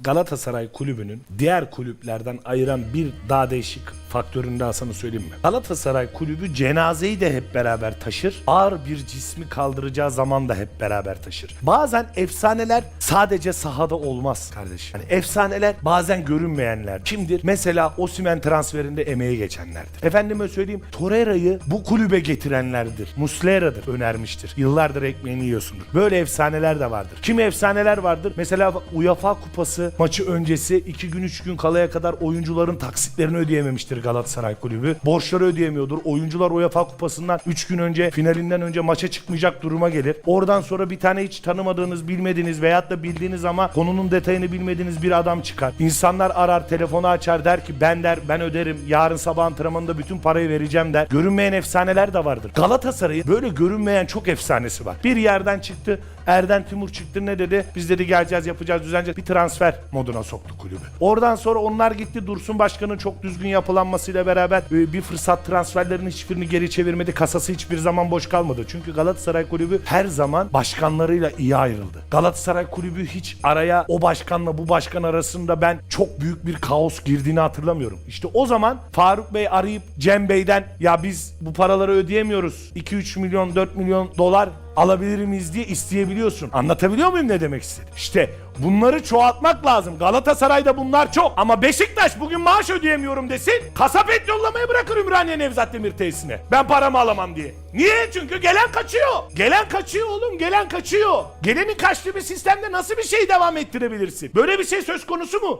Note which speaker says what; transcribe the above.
Speaker 1: Galatasaray kulübünün diğer kulüplerden ayıran bir daha değişik faktörünü daha sana söyleyeyim mi? Galatasaray kulübü cenazeyi de hep beraber taşır. Ağır bir cismi kaldıracağı zaman da hep beraber taşır. Bazen efsaneler sadece sahada olmaz kardeşim. Hani efsaneler bazen görünmeyenler. Kimdir? Mesela Osimhen transferinde emeği geçenlerdir. Efendime söyleyeyim Torreira'yı bu kulübe getirenlerdir. Muslera'dır önermiştir. Yıllardır ekmeğini yiyorsundur. Böyle efsaneler de vardır. Kimi efsaneler vardır? Mesela UEFA kupası maçı öncesi 2 gün 3 gün kalaya kadar oyuncuların taksitlerini ödeyememiştir Galatasaray kulübü. Borçları ödeyemiyordur. Oyuncular UEFA kupasından 3 gün önce finalinden önce maça çıkmayacak duruma gelir. Oradan sonra bir tane hiç tanımadığınız, bilmediğiniz veyahut da bildiğiniz ama konunun detayını bilmediğiniz bir adam çıkar. İnsanlar arar, telefonu açar der ki ben der ben öderim. Yarın sabah antrenmanında bütün parayı vereceğim der. Görünmeyen efsaneler de vardır. Galatasaray'ın böyle görünmeyen çok efsanesi var. Bir yerden çıktı. Erden Timur çıktı ne dedi? Biz dedi geleceğiz yapacağız düzenleyeceğiz. Bir transfer moduna soktu kulübü. Oradan sonra onlar gitti. Dursun Başkan'ın çok düzgün yapılanmasıyla beraber e, bir fırsat transferlerinin hiçbirini geri çevirmedi. Kasası hiçbir zaman boş kalmadı. Çünkü Galatasaray kulübü her zaman başkanlarıyla iyi ayrıldı. Galatasaray kulübü hiç araya o başkanla bu başkan arasında ben çok büyük bir kaos girdiğini hatırlamıyorum. İşte o zaman Faruk Bey arayıp Cem Bey'den ya biz bu paraları ödeyemiyoruz. 2-3 milyon 4 milyon dolar alabilir miyiz diye isteyebiliyorsun. Anlatabiliyor muyum ne demek istedim? İşte bunları çoğaltmak lazım. Galatasaray'da bunlar çok. Ama Beşiktaş bugün maaş ödeyemiyorum desin. Kasap et yollamayı bırakır Ümraniye Nevzat Demir tesisine. Ben paramı alamam diye. Niye? Çünkü gelen kaçıyor. Gelen kaçıyor oğlum. Gelen kaçıyor. Gelenin kaçtığı bir sistemde nasıl bir şey devam ettirebilirsin? Böyle bir şey söz konusu mu?